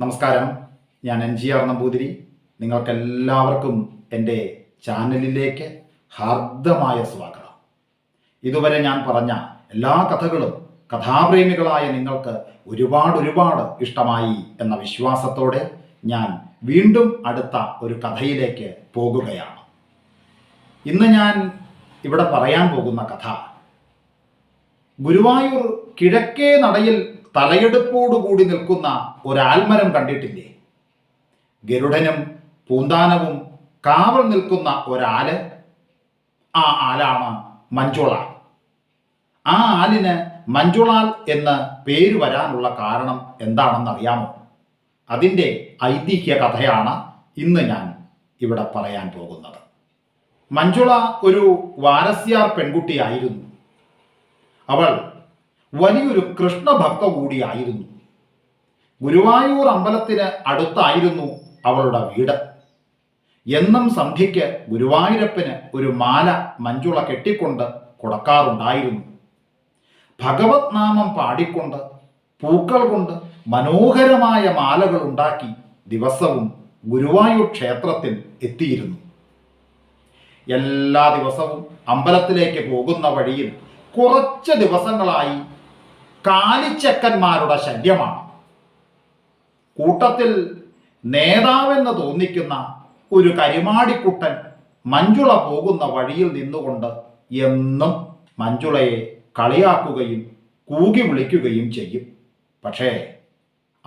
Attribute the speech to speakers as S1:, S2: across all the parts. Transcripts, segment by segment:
S1: നമസ്കാരം. ഞാൻ N G R Namboothiri നിങ്ങൾക്കെല്ലാവർക്കും എന്റെ ചാനലിലേക്ക് ഹാർദമായ സ്വാഗതം. ഇതുവരെ ഞാൻ പറഞ്ഞ എല്ലാ കഥകളും കഥാപ്രേമികളായ നിങ്ങൾക്ക് ഒരുപാട് ഒരുപാട് ഇഷ്ടമായി എന്ന വിശ്വാസത്തോടെ ഞാൻ വീണ്ടും അടുത്ത ഒരു കഥയിലേക്ക് പോകുകയാണ്. ഇന്ന് ഞാൻ ഇവിടെ പറയാൻ പോകുന്ന കഥ ഗുരുവായൂർ കിഴക്കേ നടയിൽ തലയെടുപ്പോടുകൂടി നിൽക്കുന്ന ഒരാൽമരം കണ്ടിട്ടില്ലേ? ഗരുഡനും പൂന്താനവും കാവൽ നിൽക്കുന്ന ഒരാൽ. ആ ആലാണ് മഞ്ജുള ആ ആലിന് മഞ്ചുളാൽ എന്ന് പേര് വരാനുള്ള കാരണം എന്താണെന്ന് അറിയാമോ അതിന്റെ ഐതിഹ്യ കഥയാണ് ഇന്ന് ഞാൻ ഇവിടെ പറയാൻ പോകുന്നത്. മഞ്ജുള ഒരു വാരസ്യാർ പെൺകുട്ടിയായിരുന്നു. അവൾ വലിയൊരു കൃഷ്ണഭക്ത കൂടിയായിരുന്നു. ഗുരുവായൂർ അമ്പലത്തിന് അടുത്തായിരുന്നു അവളുടെ വീട്. എന്നും സന്ധ്യയ്ക്ക് ഗുരുവായൂരപ്പന് ഒരു മാല മഞ്ജുള കെട്ടിക്കൊണ്ട് കൊടുക്കാറുണ്ടായിരുന്നു. ഭഗവത് നാമം പാടിക്കൊണ്ട് പൂക്കൾ കൊണ്ട് മനോഹരമായ മാലകൾ ഉണ്ടാക്കി ദിവസവും ഗുരുവായൂർ ക്ഷേത്രത്തിൽ എത്തിയിരുന്നു. എല്ലാ ദിവസവും അമ്പലത്തിലേക്ക് പോകുന്ന വഴിയിൽ കുറച്ച് ദിവസങ്ങളായി കാലിച്ചക്കന്മാരുടെ ശല്യമാണ്. കൂട്ടത്തിൽ നേതാവെന്ന് തോന്നിക്കുന്ന ഒരു കരിമാടിക്കുട്ടൻ മഞ്ജുള പോകുന്ന വഴിയിൽ നിന്നുകൊണ്ട് എന്നും മഞ്ജുളയെ കളിയാക്കുകയും കൂകി വിളിക്കുകയും ചെയ്യും. പക്ഷേ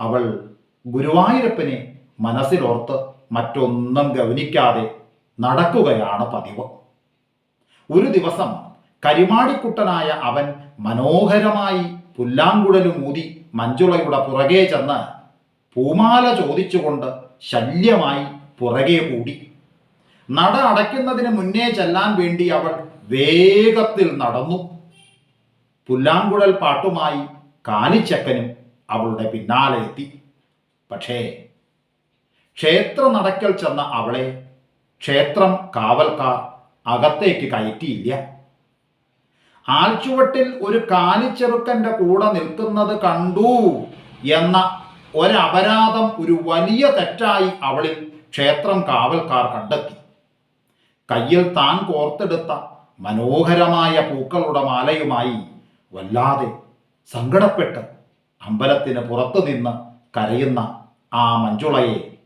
S1: അവൾ ഗുരുവായൂരപ്പനെ മനസ്സിലോർത്ത് മറ്റൊന്നും ഗവനിക്കാതെ നടക്കുകയാണ് പതിവ്. ഒരു ദിവസം കരിമാടിക്കുട്ടനായ അവൻ മനോഹരമായി പുല്ലാങ്കുഴലുമൂതി മഞ്ജുളയുടെ പുറകെ ചെന്ന് പൂമാല ചോദിച്ചുകൊണ്ട് ശല്യമായി പുറകെ കൂടി. നട അടയ്ക്കുന്നതിന് മുന്നേ ചെല്ലാൻ വേണ്ടി അവൾ വേഗത്തിൽ നടന്നു. പുല്ലാങ്കുഴൽ പാട്ടുമായി കാലിച്ചക്കനും അവളുടെ പിന്നാലെ എത്തി. പക്ഷേ ക്ഷേത്ര നടക്കൽ ചെന്ന അവളെ ക്ഷേത്രം കാവൽക്കാർ അകത്തേക്ക് കയറ്റിയില്ല. ആൽച്ചുവട്ടിൽ ഒരു കാലിച്ചെറുക്കന്റെ കൂടെ നിൽക്കുന്നത് കണ്ടു എന്ന ഒരപരാധം ഒരു വലിയ തെറ്റായി അവളിൽ ക്ഷേത്രം കാവൽക്കാർ കണ്ടെത്തി. കയ്യിൽ താൻ കോർത്തെടുത്ത മനോഹരമായ പൂക്കളുടെ മാലയുമായി വല്ലാതെ സങ്കടപ്പെട്ട് അമ്പലത്തിന് പുറത്തു നിന്ന് കരയുന്ന ആ മഞ്ജുളയെ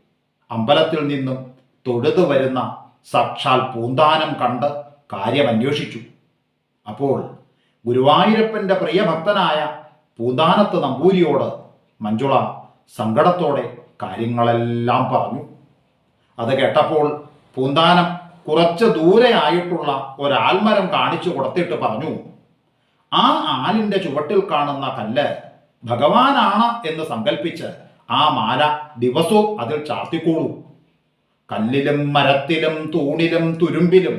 S1: അമ്പലത്തിൽ നിന്നും തൊഴുതു വരുന്ന സാക്ഷാൽ പൂന്താനം കണ്ട് കാര്യമന്വേഷിച്ചു. അപ്പോൾ ഗുരുവായൂരപ്പന്റെ പ്രിയഭക്തനായ പൂന്താനത്ത് നമ്പൂരിയോട് മഞ്ജുള സങ്കടത്തോടെ കാര്യങ്ങളെല്ലാം പറഞ്ഞു. അത് കേട്ടപ്പോൾ പൂന്താനം കുറച്ച് ദൂരെ ആയിട്ടുള്ള ഒരാൽമരം കാണിച്ചു കൊടുത്തിട്ട് പറഞ്ഞു ആ ആലിന്റെ ചുവട്ടിൽ കാണുന്ന കല്ല് ഭഗവാനാണ് എന്ന് സങ്കല്പിച്ച് ആ മാല ദിവസവും അതിൽ ചാർത്തിക്കോളൂ. കല്ലിലും മരത്തിലും തൂണിലും തുരുമ്പിലും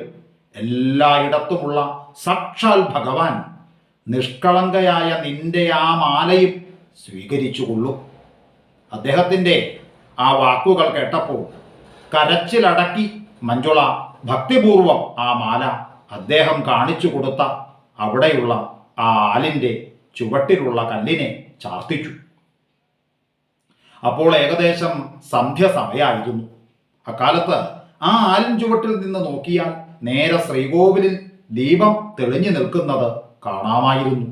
S1: എല്ലായിടത്തുമുള്ള സാക്ഷാൽ ഭഗവാൻ നിഷ്കളങ്കയായ നിന്റെ ആ മാലയും സ്വീകരിച്ചുകൊള്ളും അദ്ദേഹത്തിന്റെ ആ വാക്കുകൾ കേട്ടപ്പോൾ കരച്ചിലടക്കി മഞ്ജുള ഭക്തിപൂർവം ആ മാല അദ്ദേഹം കാണിച്ചു കൊടുത്ത അവിടെയുള്ള ആ ആലിന്റെ ചുവട്ടിലുള്ള കല്ലിനെ ചാർത്തിച്ചു. അപ്പോൾ ഏകദേശം സന്ധ്യ സമയമായിരുന്നു അക്കാലത്ത് ആ ആലിൻ ചുവട്ടിൽ നിന്ന് നോക്കിയാൽ നേരെ ശ്രീകോവിലിൽ ദീപം തെളിഞ്ഞു നിൽക്കുന്നത് കാണാമായിരുന്നു.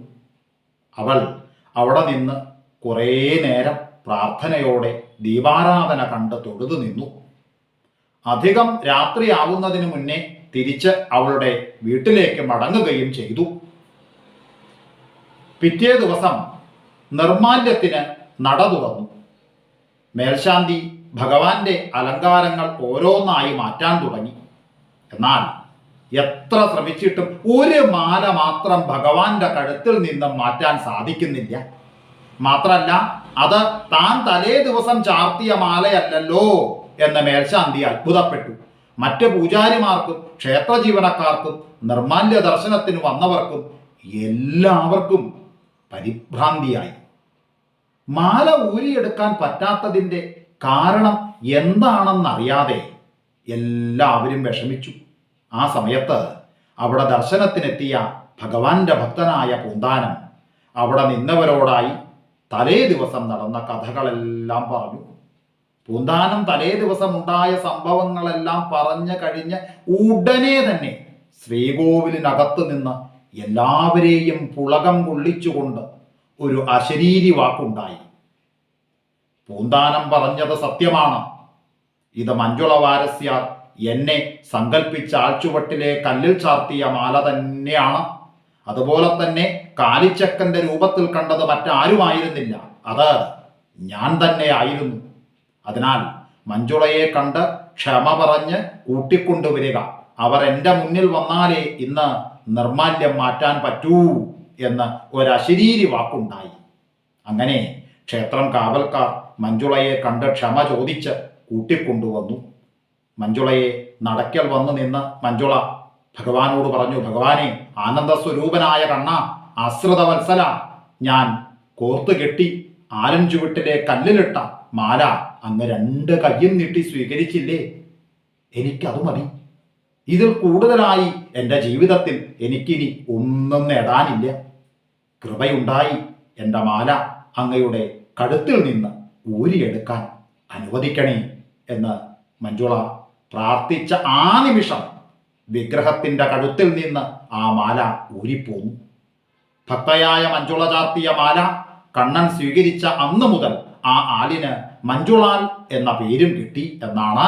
S1: അവൾ അവിടെ നിന്ന് കുറേ നേരം പ്രാർത്ഥനയോടെ ദീപാരാധന കണ്ട് തൊഴുതു നിന്നു. അധികം രാത്രിയാവുന്നതിന് മുന്നേ തിരിച്ച് അവളുടെ വീട്ടിലേക്ക് മടങ്ങുകയും ചെയ്തു. പിറ്റേ ദിവസം നിർമാല്യത്തിന് നട തുറന്നു. മേൽശാന്തി ഭഗവാന്റെ അലങ്കാരങ്ങൾ ഓരോന്നായി മാറ്റാൻ തുടങ്ങി. എന്നാൽ എത്ര ശ്രമിച്ചിട്ടും ഒരു മാല മാത്രം ഭഗവാന്റെ കഴുത്തിൽ നിന്നും മാറ്റാൻ സാധിക്കുന്നില്ല. മാത്രല്ല അത് താൻ തലേ ദിവസം ചാർത്തിയ മാലയല്ലല്ലോ എന്ന് മേൽശാന്തി അത്ഭുതപ്പെട്ടു. മറ്റ് പൂജാരിമാർക്കും ക്ഷേത്ര ജീവനക്കാർക്കും നിർമാല്യ ദർശനത്തിന് വന്നവർക്കും എല്ലാവർക്കും പരിഭ്രാന്തിയായി. മാല ഊരിയെടുക്കാൻ പറ്റാത്തതിന്റെ കാരണം എന്താണെന്നറിയാതെ എല്ലാവരും വിഷമിച്ചു. ആ സമയത്ത് അവിടെ ദർശനത്തിനെത്തിയ ഭഗവാന്റെ ഭക്തനായ പൂന്താനം അവിടെ നിന്നവരോടായി തലേ ദിവസം നടന്ന കഥകളെല്ലാം പറഞ്ഞു. പൂന്താനം തലേ ദിവസം ഉണ്ടായ സംഭവങ്ങളെല്ലാം പറഞ്ഞു കഴിഞ്ഞ് ഉടനെ തന്നെ ശ്രീകോവിലിനകത്ത് നിന്ന് എല്ലാവരെയും പുളകം കൊള്ളിച്ചുകൊണ്ട് ഒരു അശരീരി വാക്കുണ്ടായി. പൂന്താനം പറഞ്ഞത് സത്യമാണ്. ഇത് മഞ്ജുള വാരസ്യാർ എന്നെ സങ്കല്പിച്ച ആഴ്ചുവട്ടിലെ കല്ലിൽ ചാർത്തിയ മാല തന്നെയാണ്. അതുപോലെ തന്നെ കാലിച്ചക്കന്റെ രൂപത്തിൽ കണ്ടത് മറ്റാരുമായിരുന്നില്ല. അത് ഞാൻ തന്നെ ആയിരുന്നു. അതിനാൽ മഞ്ജുളയെ കണ്ട് ക്ഷമ പറഞ്ഞ് കൂട്ടിക്കൊണ്ടുവരിക അവർ എന്റെ മുന്നിൽ വന്നാലേ ഇന്ന് നിർമാല്യം മാറ്റാൻ പറ്റൂ എന്ന് ഒരശരീരി വാക്കുണ്ടായി. അങ്ങനെ ക്ഷേത്രം കാവൽക്കാർ മഞ്ജുളയെ കണ്ട് ക്ഷമ ചോദിച്ച് കൂട്ടിക്കൊണ്ടുവന്നു. മഞ്ജുളയെ നടക്കൽ വന്നു നിന്ന് മഞ്ജുള ഭഗവാനോട് പറഞ്ഞു ഭഗവാനെ ആനന്ദസ്വരൂപനായ കണ്ണ അശ്രുതവത്സല ഞാൻ കോർത്തു കെട്ടി ആലം ചുവട്ടിലെ കല്ലിലിട്ട മാല അങ്ങ് രണ്ട് കയ്യും നീട്ടി സ്വീകരിച്ചില്ലേ? എനിക്കത് മതി. ഇതിൽ കൂടുതലായി എന്റെ ജീവിതത്തിൽ എനിക്കിനി ഒന്നും നേടാനില്ല. കൃപയുണ്ടായി എന്റെ മാല അങ്ങയുടെ കഴുത്തിൽ നിന്ന് ഊരിയെടുക്കാൻ അനുവദിക്കണേ. എന്ന് മഞ്ജുള പ്രാർത്ഥിച്ച ആ നിമിഷം വിഗ്രഹത്തിന്റെ കഴുത്തിൽ നിന്ന് ആ മാല ഊരിപ്പോന്നു. ഭക്തയായ മഞ്ജുള ചാർത്തിയ മാല കണ്ണൻ സ്വീകരിച്ച അന്ന് മുതൽ ആ ആലിന് മഞ്ജുളാൽ എന്ന പേരും കിട്ടി എന്നാണ്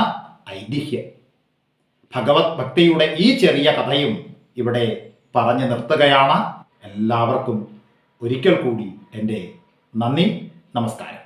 S1: ഐതിഹ്യം. ഭഗവത് ഭക്തിയുടെ ഈ ചെറിയ കഥയും ഇവിടെ പറഞ്ഞു നിർത്തുകയാണ്. എല്ലാവർക്കും ഒരിക്കൽ കൂടി എന്റെ നന്ദി നമസ്കാരം.